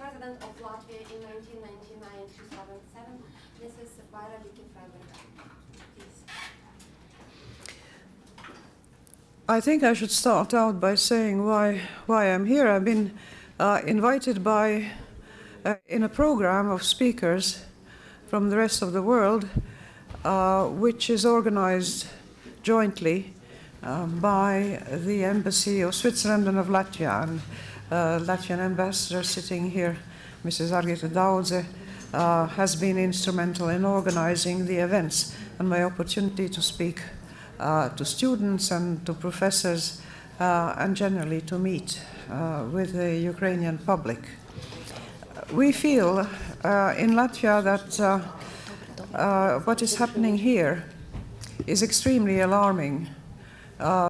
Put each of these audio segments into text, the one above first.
President of Latvia in 1999-2007, Mrs. Vaira. I think I should start out by saying why, why I'm here. I've been uh, invited by, uh, in a program of speakers from the rest of the world, uh, which is organized jointly uh, by the Embassy of Switzerland and of Latvia. And Latvian ambassador sitting here, Mrs. Argita Daudze, uh, has been instrumental in organizing the events. And my opportunity to speak uh, to students and to professors uh, and generally to meet uh, with the Ukrainian public. We feel uh, in Latvia that uh, uh, what is happening here is extremely alarming.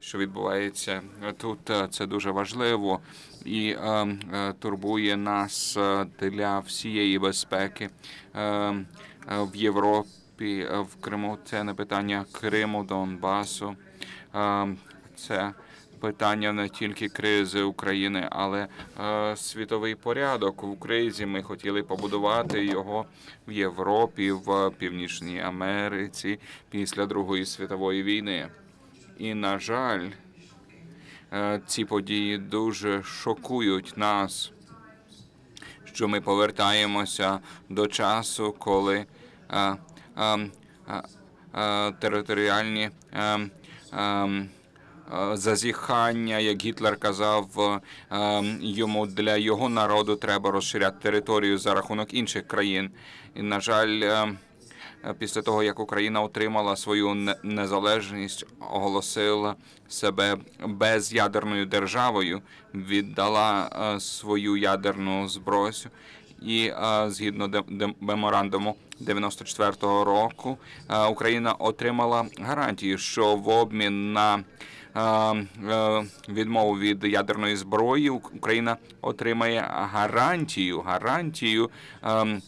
Що відбувається тут, е, це дуже важливо і е, е, турбує нас для всієї безпеки в Європі, в Криму. Це не питання Криму, Донбасу. Це питання не тільки кризи України, але е, світовий порядок в кризі. Ми хотіли побудувати його в Європі, в Північній Америці після Другої світової війни. І, на жаль, е, ці події дуже шокують нас, що ми повертаємося до часу, коли е, е, територіальні е, е, е, зазіхання, як Гітлер казав, е, йому для його народу треба розширяти територію за рахунок інших країн. І, на жаль, після того, як Україна отримала свою незалежність, оголосила себе безядерною державою, віддала е, свою ядерну зброю. І е, згідно меморандуму 94-го року е, Україна отримала гарантію, що в обмін на е, е, відмову від ядерної зброї Україна отримає гарантію, гарантію ем, е,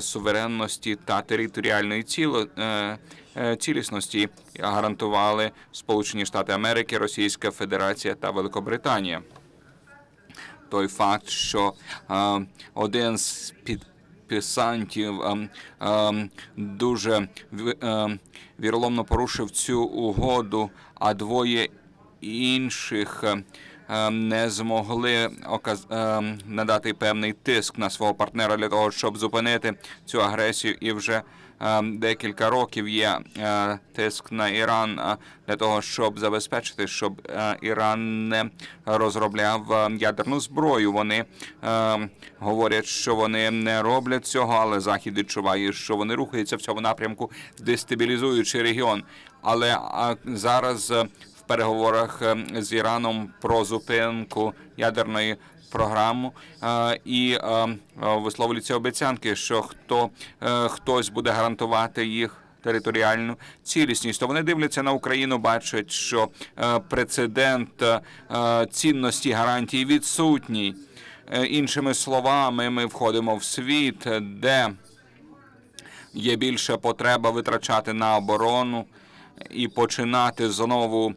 суверенності та територіальної ціло, е, е, цілісності гарантували Сполучені Штати Америки, Російська Федерація та Великобританія. Той факт, що е, один з підписантів е, е, дуже ві- е, віроломно порушив цю угоду, а двоє інших е, е, не змогли е, надати певний тиск на свого партнера для того, щоб зупинити цю агресію, і вже е, декілька років є е, тиск на Іран е, для того, щоб забезпечити, щоб е, Іран не розробляв е, ядерну зброю. Вони е, говорять, що вони не роблять цього, але захід відчуває, що вони рухаються в цьому напрямку, дестабілізуючи регіон. Але зараз е, переговорах е, з Іраном про зупинку ядерної програми е, і е, висловлюються обіцянки, що хто хтось буде гарантувати їх. Територіальну цілісність, то вони дивляться на Україну, бачать, що прецедент цінності гарантій відсутній. Іншими словами, ми входимо в світ, де є більша потреба витрачати на оборону і починати знову е,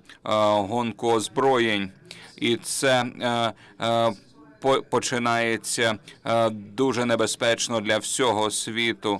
гонку озброєнь. І це е, е, по- починається дуже небезпечно для всього світу.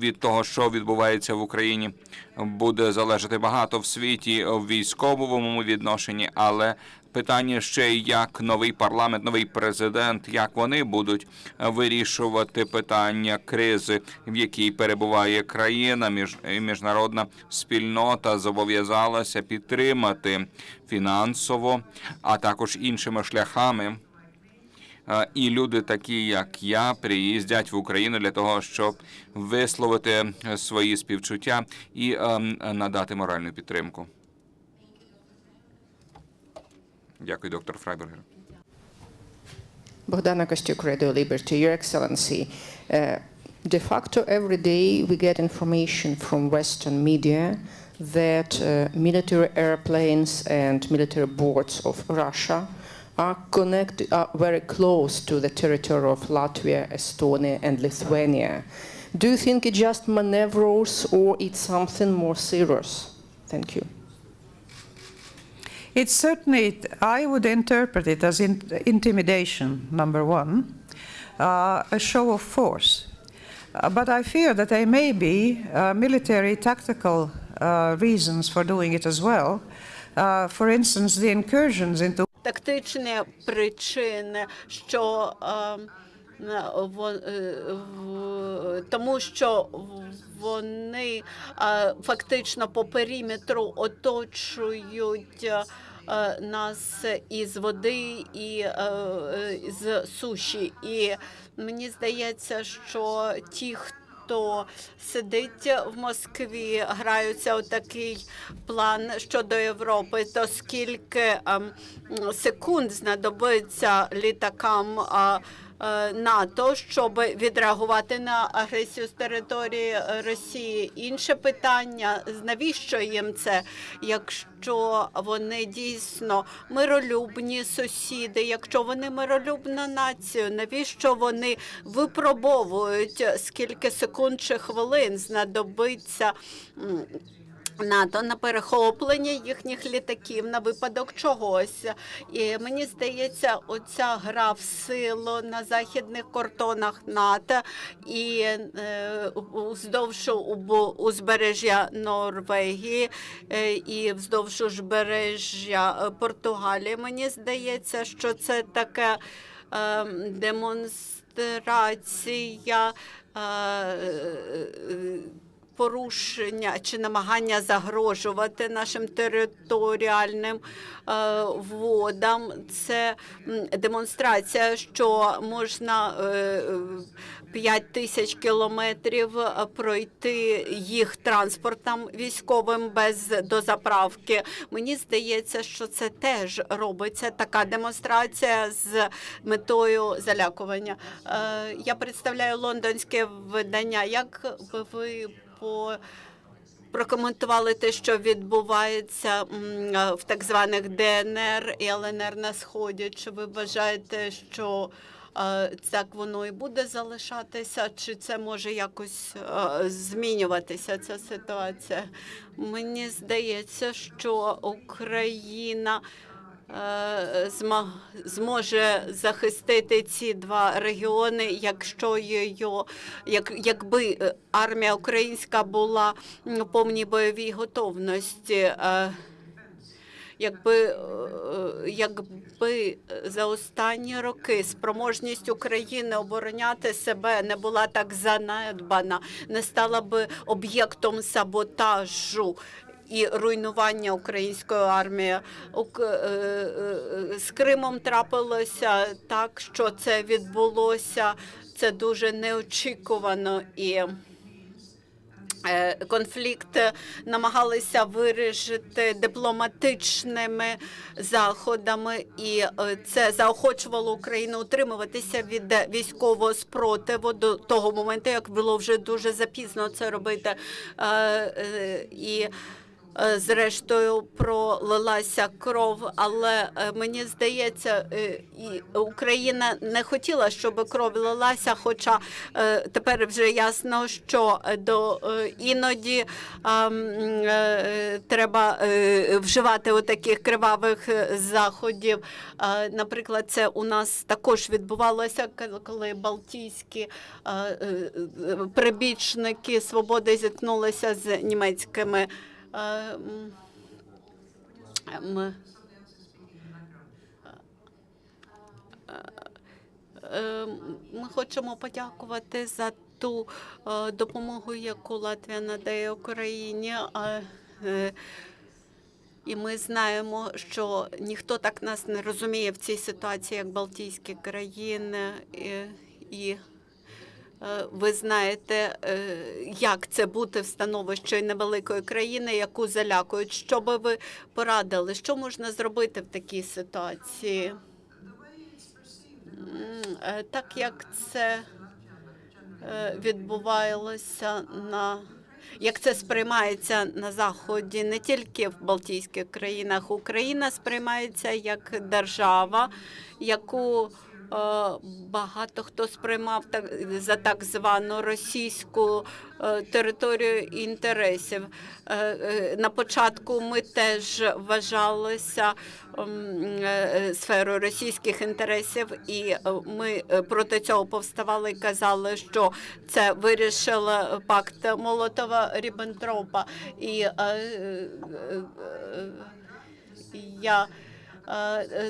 Від того, що відбувається в Україні, буде залежати багато в світі в військовому відношенні, але питання ще як новий парламент, новий президент, як вони будуть вирішувати питання кризи, в якій перебуває країна. Між міжнародна спільнота зобов'язалася підтримати фінансово, а також іншими шляхами. І люди, такі як я, приїздять в Україну для того, щоб висловити свої співчуття і ем, надати моральну підтримку. Дякую, доктор Фрайбергер. Bogdana Kostyuk, Radio Liberty, Your Excellency. Uh, de facto, every day we get information from Western media that uh, military airplanes and military boats of Russia are connected, are very close to the territory of Latvia, Estonia, and Lithuania. Do you think it's just maneuvers or it's something more serious? Thank you. It's certainly, I would interpret it as in, intimidation, number one. uh, a show of force. Uh, but I fear that there may be uh, military tactical uh, reasons for doing it as well. Uh, for instance, the incursions into тактичні причини, що е, во- е, в- тому що вони е, фактично по периметру оточують. е, Нас із води і е, е, з суші, і мені здається, що ті, хто сидить в Москві, граються у такий план щодо Європи, то скільки ем, секунд знадобиться літакам а, е, НАТО, щоб відреагувати на агресію з території е, Росії. Інше питання: навіщо їм це, якщо вони дійсно миролюбні сусіди, якщо вони миролюбна нація, навіщо вони випробовують скільки секунд чи хвилин знадобиться? НАТО на перехоплення їхніх літаків на випадок чогось. І мені здається, оця гра в силу на західних кордонах НАТО і е, уздовж узбережжя Норвегії е, і вздовж узбережжя е, Португалії. Мені здається, що це така е, демонстрація. е, е, порушення чи намагання загрожувати нашим територіальним е, водам. Це демонстрація, що можна е, 5 тисяч кілометрів е, пройти їх транспортом військовим без дозаправки. Мені здається, що це теж робиться така демонстрація з метою залякування. Е, Я представляю лондонське видання. Як ви по прокоментували те, що відбувається е, в так званих ДНР і ЛНР на сході? Чи ви вважаєте, що е, так воно і буде залишатися, чи це може якось е, змінюватися ця ситуація? Мені здається, що Україна зможе захистити ці два регіони, якщо її, як, якби е, армія українська була в повній бойовій готовності. е, Якби, е, якби за останні роки спроможність України обороняти себе не була так занедбана, не стала би об'єктом саботажу і руйнування української армії. Ук- е, е, З Кримом трапилося так, що це відбулося. Це дуже неочікувано і. Е, Конфлікт е, намагалися вирішити дипломатичними заходами, і е, це заохочувало Україну утримуватися від е, військового спротиву до того моменту, як було вже дуже запізно це робити. Е, е, І е, зрештою пролилася кров, але е, мені здається, е, Україна не хотіла, щоб кров лилася, хоча е, тепер вже ясно, що е, до е, іноді е, треба е, вживати у таких кривавих е, заходів. Наприклад, це у нас також відбувалося, коли- Балтійські е, е, е, прибічники свободи зіткнулися з німецькими. Е, Ми хочемо подякувати за ту е, допомогу, яку Латвія надає Україні. Е, І ми знаємо, що ніхто так нас не розуміє в цій ситуації, як Балтійські країни. І, ви знаєте, е, як це бути в становищі невеликої країни, яку залякують. Що би ви порадили? Що можна зробити в такій ситуації? Е, Так як це е, відбувалося на як це сприймається на заході, не тільки в Балтійських країнах, Україна сприймається як держава, яку багато хто сприймав так за так звану російську е, територію інтересів. Е, е, На початку ми теж вважалися е, сферою російських інтересів, і е, ми е, проти цього повставали і казали, що це вирішив пакт Молотова Ріббентропа. І е, е, е, я е,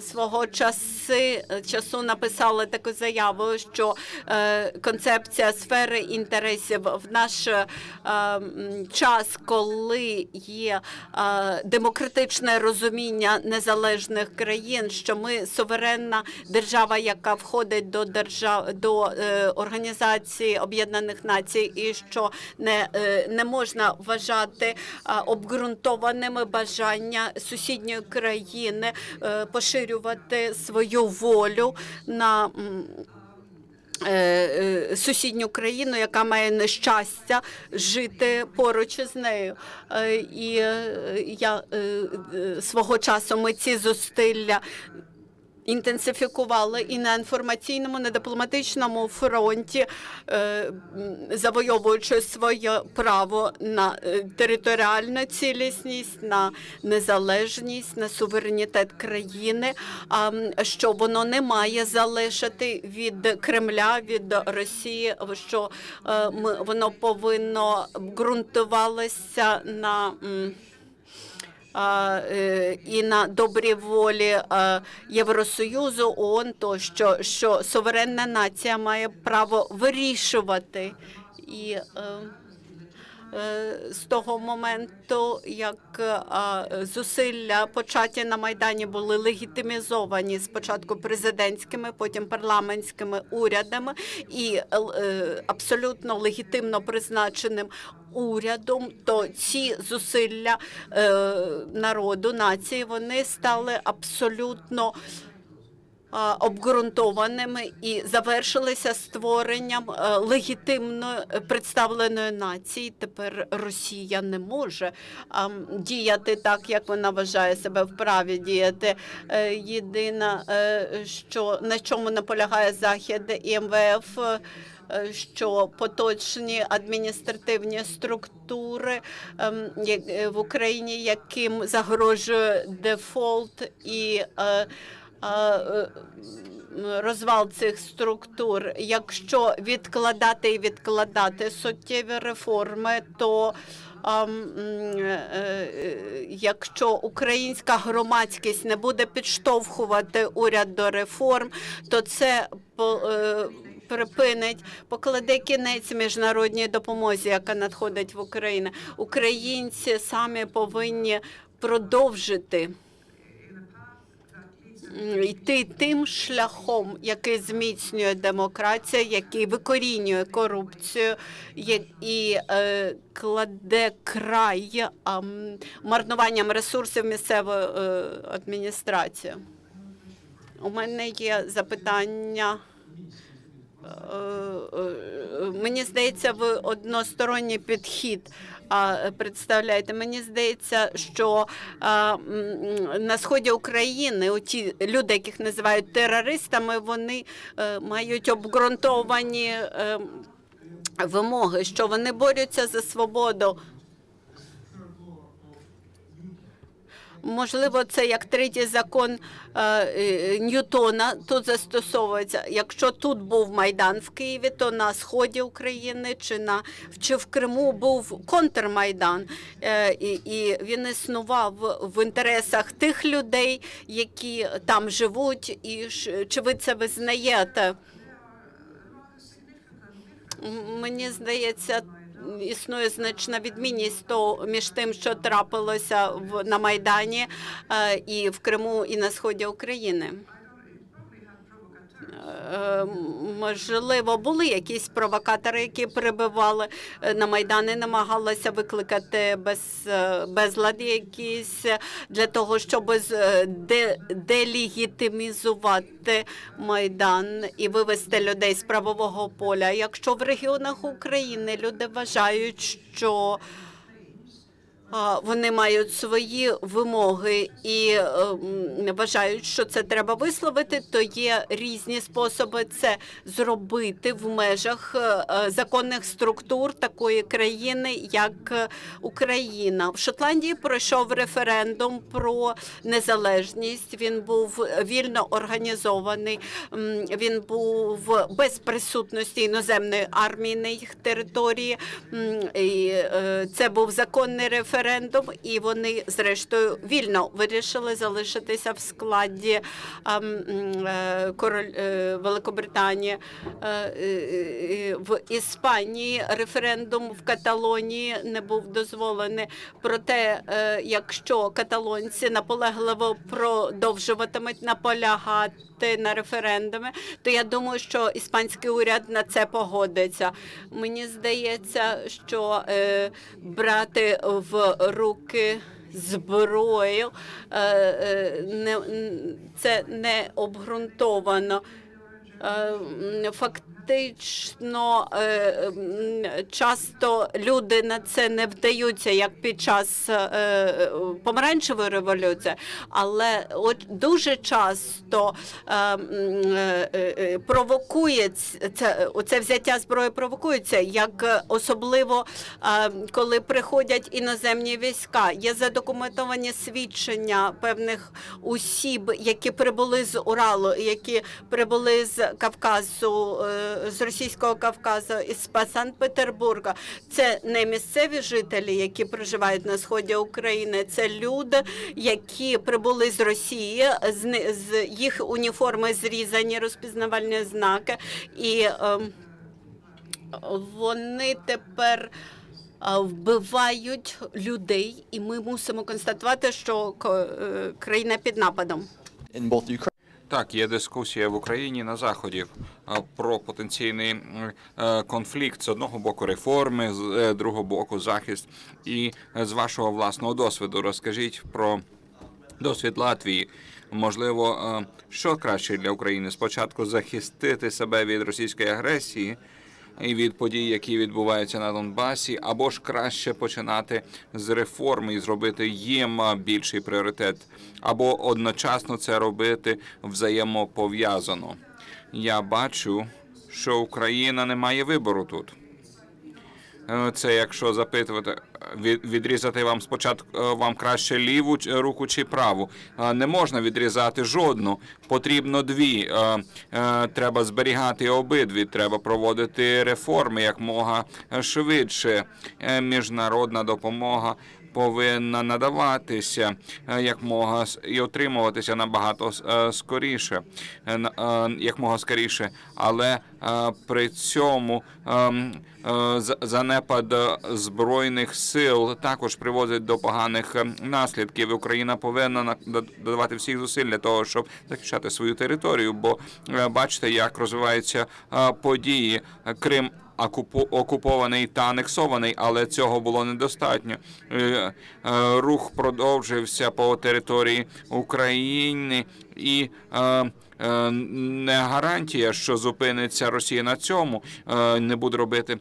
свого часи, часу написала таку заяву, що е, концепція сфери інтересів в наш е, час, коли є е, демократичне розуміння незалежних країн, що ми суверенна держава, яка входить до держав до е, організації Об'єднаних Націй, і що не, е, не можна вважати обґрунтованими бажання сусідньої країни е, поширювати свою волю на. е, е, Сусідню країну, яка має нещастя жити поруч із нею, Е, і е, я е, е, свого часу ми ці зусилля інтенсифікували і на інформаційному, на дипломатичному фронті, е, завойовуючи своє право на е, територіальну цілісність, на незалежність, на суверенітет країни, що воно не має залежати від Кремля, від Росії, що е, воно повинно ґрунтувалося на. Е, і на добрій волі е, Євросоюзу, ООН, то що суверенна нація має право вирішувати. І е, з того моменту, як е, зусилля початі на Майдані були легітимізовані спочатку президентськими, потім парламентськими урядами і е, абсолютно легітимно призначеним урядом, то ці зусилля е, народу, нації, вони стали абсолютно обґрунтованими і завершилися створенням е, легітимно представленої нації. Тепер Росія не може діяти так, як вона вважає себе вправі діяти. Е, Єдине, е, що на чому наполягає Захід і МВФ. е, Що поточні адміністративні структури е, в Україні, яким загрожує дефолт і е, е, розвал цих структур. Якщо відкладати і відкладати суттєві реформи, то е, е, якщо українська громадськість не буде підштовхувати уряд до реформ, то це е, Припинить, покладе кінець міжнародній допомозі, яка надходить в Україну. Українці самі повинні продовжити йти тим шляхом, який зміцнює демократію, який викорінює корупцію і е, кладе край марнуванням ресурсів місцевої е, адміністрації. У мене є запитання. Е, Мені здається, ви односторонній підхід представляєте. Мені здається, що на сході України ті люди, яких називають терористами, вони е, мають обґрунтовані е, вимоги, що вони борються за свободу. Можливо, це як третій закон е, е, Ньютона тут застосовується. Якщо тут був майдан в Києві, то на сході України чи на чи в Криму був контрмайдан, е, і, він існував в інтересах тих людей, які там живуть, і чи ви це визнаєте? Мені здається, існує значна відмінність то між тим, що трапилося на Майдані е, і в Криму, і на сході України. Можливо, були якісь провокатори, які прибивали е, на майдани, намагалися викликати без, е, безлади якісь е, для того, щоб делегітимізувати майдан і вивести людей з правового поля. Якщо в регіонах України люди вважають, що вони мають свої вимоги і е, вважають, що це треба висловити, то є різні способи це зробити в межах е, законних структур такої країни, як е, Україна. В Шотландії пройшов референдум про незалежність. Він був вільно організований. Він був без присутності іноземної армії на їх території. І е, це був законний референдум, і вони зрештою вільно вирішили залишитися в складі ем, е, король е, Великобританії. Е, В Іспанії референдум в Каталонії не був дозволений. Проте, якщо каталонці наполегливо продовжуватимуть наполягати на референдумі, то я думаю, що іспанський уряд на це погодиться. Мені здається, що брати в руки зброю е, е, це не обґрунтовано. Е, Фактично е, часто люди на це не вдаються, як під час е, помаранчевої революції, але дуже часто провокується це взяття зброї провокується, як особливо коли приходять іноземні війська. Є задокументовані свідчення певних осіб, які прибули з Уралу, які прибули з Кавказу, е, з російського Кавказу, із Санкт-Петербурга. Це не місцеві жителі, які проживають на сході України. Це люди, які прибули з Росії, з, їх уніформи зрізані розпізнавальні знаки, і ем, вони тепер. Вбивають людей, і ми мусимо констатувати, що е, країна під нападом. Так, є дискусія в Україні на заході про потенційний е, конфлікт з одного боку реформи, з е, другого боку захист. І е, з вашого власного досвіду розкажіть про досвід Латвії. Можливо, е, що краще для України? Спочатку захистити себе від російської агресії від подій, які відбуваються на Донбасі, або ж краще починати з реформи і зробити їм більший пріоритет, або одночасно це робити взаємопов'язано. Я бачу, що Україна не має вибору тут. Е, Це якщо запитувати, відрізати вам спочатку е, вам краще ліву руку чи праву. Е, Не можна відрізати жодну. Потрібно дві. Е, Треба зберігати обидві. Треба проводити реформи якмога швидше. Е, Міжнародна допомога повинна надаватися е, якмога с- і отримуватися набагато е, скоріше, е, е, якмога скоріше, але при цьому ем, занепад збройних сил також приводить до поганих е, наслідків. Україна повинна на- д- додавати всіх зусиль для того, щоб захищати свою територію. Бо бачите, як розвиваються події. Крим окупований та анексований, але цього було недостатньо. Е, е, Рух продовжився по території України і. е, Не гарантія, що зупиниться Росія на цьому, не буде робити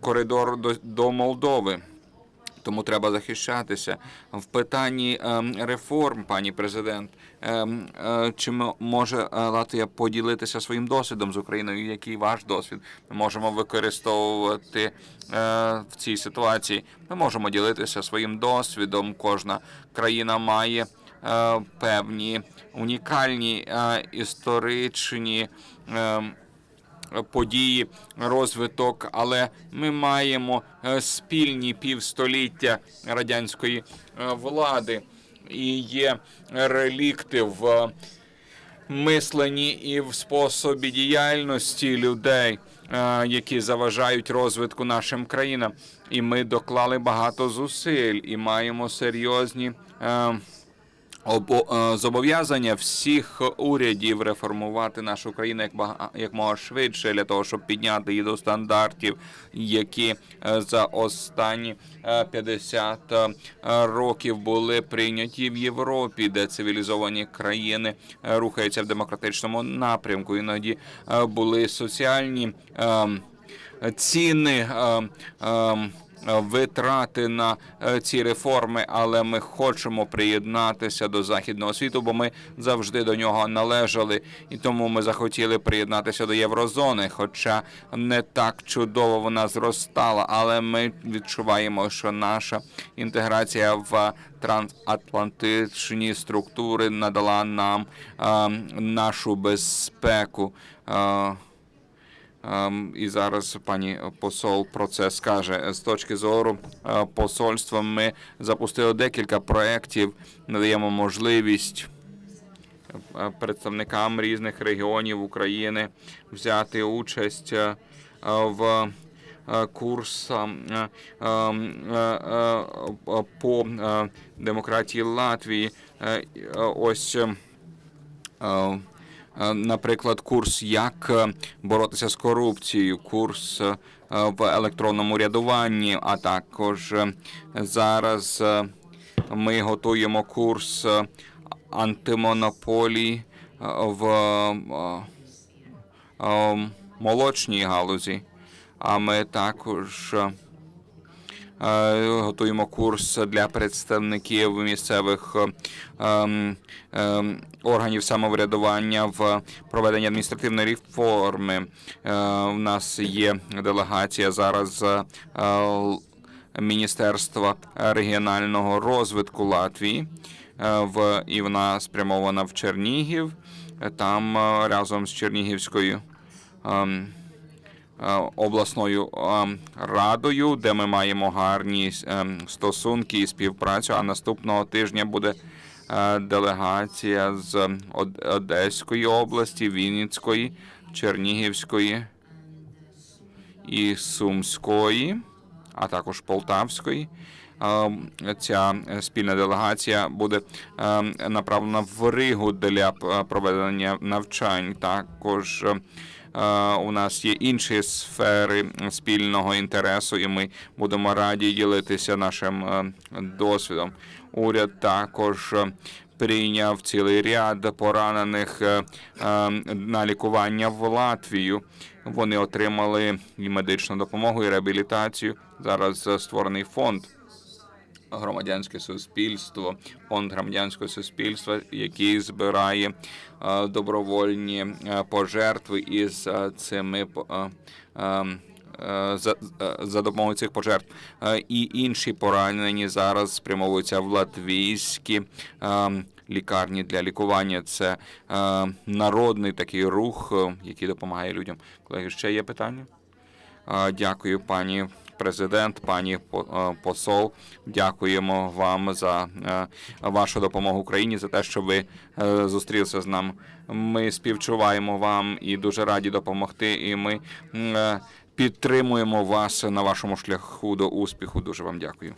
коридор до, до Молдови. Тому треба захищатися в питанні ем, реформ, пані президент. Ем, е, Чи може е, Латвія поділитися своїм досвідом з Україною? Який ваш досвід ми можемо використовувати е, в цій ситуації? Ми можемо ділитися своїм досвідом. Кожна країна має певні унікальні історичні. ем, події, розвиток, але ми маємо спільні півстоліття радянської влади і є релікти в е, мисленні і в способі діяльності людей, е, які заважають розвитку нашим країнам. І ми доклали багато зусиль і маємо серйозні. Е, зобов'язання всіх урядів реформувати нашу країну як бага- як мога швидше для того, щоб підняти її до стандартів, які е, за останні е, 50 е, років були прийняті в Європі, де цивілізовані країни рухаються в демократичному напрямку. Іноді були соціальні. ем, ціни. Е, е, Витрати на е, ці реформи, але ми хочемо приєднатися до західного світу, бо ми завжди до нього належали, і тому ми захотіли приєднатися до єврозони. Хоча не так чудово вона зростала, але ми відчуваємо, що наша інтеграція в трансатлантичні структури надала нам е, нашу безпеку. Ем, І зараз пані посол про це скаже. З точки зору е, посольства ми запустили декілька проєктів, надаємо можливість е, представникам різних регіонів України взяти участь е, в е, по демократії Латвії. Ось наприклад, курс як е, боротися з корупцією, курс е, в електронному урядуванні, а також е, зараз е, ми готуємо курс е, антимонополії е, в е, е, молочній галузі. А ми також е, Е, Готуємо курс для представників місцевих е, ем, ем, органів самоврядування в проведенні адміністративної реформи. Е, У нас є делегація зараз е, Міністерства регіонального розвитку Латвії. е, В і вона спрямована в Чернігів. Е, Там е, разом з Чернігівською. Е, обласною е, радою, де ми маємо гарні е, стосунки і співпрацю. А наступного тижня буде делегація з Одеської області, Вінницької, Чернігівської і Сумської, а також Полтавської. Ця спільна делегація буде направлена в Ригу для проведення навчань. Також У нас є інші сфери спільного інтересу, і ми будемо раді ділитися нашим е, досвідом. Уряд також е, прийняв цілий ряд поранених е, е, на лікування в Латвію. Вони отримали і медичну допомогу, і реабілітацію. Зараз е, створений фонд громадянське суспільство, фонд громадянського суспільства, який збирає е, добровольні е, пожертви із е, цими ем, за, за допомогою цих пожертв. І інші поранені зараз спрямовуються в латвійські ем, лікарні для лікування. Це народний такий рух, який допомагає людям. Колеги, ще є питання? Дякую, пані президент, пані е, посол. Дякуємо вам за е, вашу допомогу Україні, за те, що ви е, зустрілися з нами. Ми співчуваємо вам і дуже раді допомогти. І ми підтримуємо вас на вашому шляху до успіху. Дуже вам дякую.